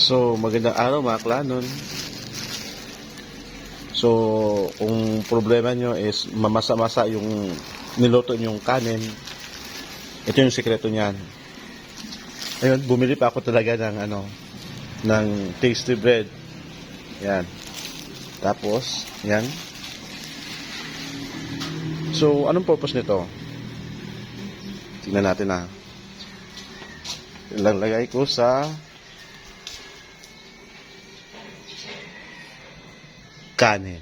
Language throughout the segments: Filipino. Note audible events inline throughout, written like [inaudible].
So, magandang araw mga klanon. So, kung problema nyo is mamasa-masa yung niluto yung kanin, ito yung sikreto niyan. Ayun, bumili pa ako talaga ng ano, ng tasty bread. Yan. Tapos, yan. So, anong purpose nito? Tingnan natin na. Ilalagay ko sa kanin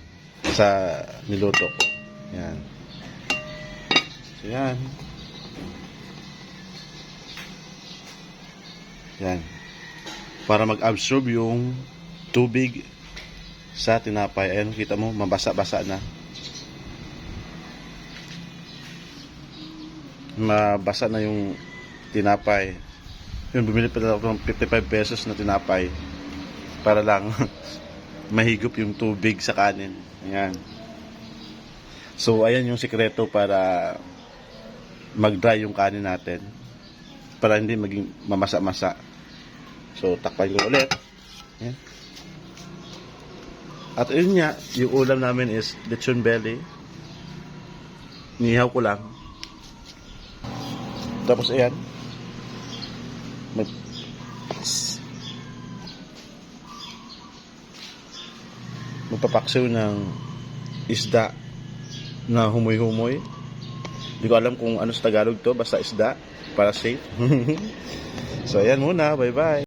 sa niluto ko. Yan. So, yan. Yan. Para mag-absorb yung tubig sa tinapay. Ayan, kita mo, mabasa-basa na. Mabasa na yung tinapay. Yun, bumili pa ako ng 55 pesos na tinapay para lang [laughs] mahigop yung tubig sa kanin. Ayan. So, ayan yung sikreto para mag-dry yung kanin natin para hindi maging mamasa-masa. So, takpan ko ulit. Ayan. At yun nga, yung ulam namin is lechon belly. Nihaw ko lang. Tapos ayan. May magpapaksiw ng isda na humoy-humoy. Hindi ko alam kung ano sa Tagalog to, basta isda para safe. [laughs] so ayan muna, bye-bye.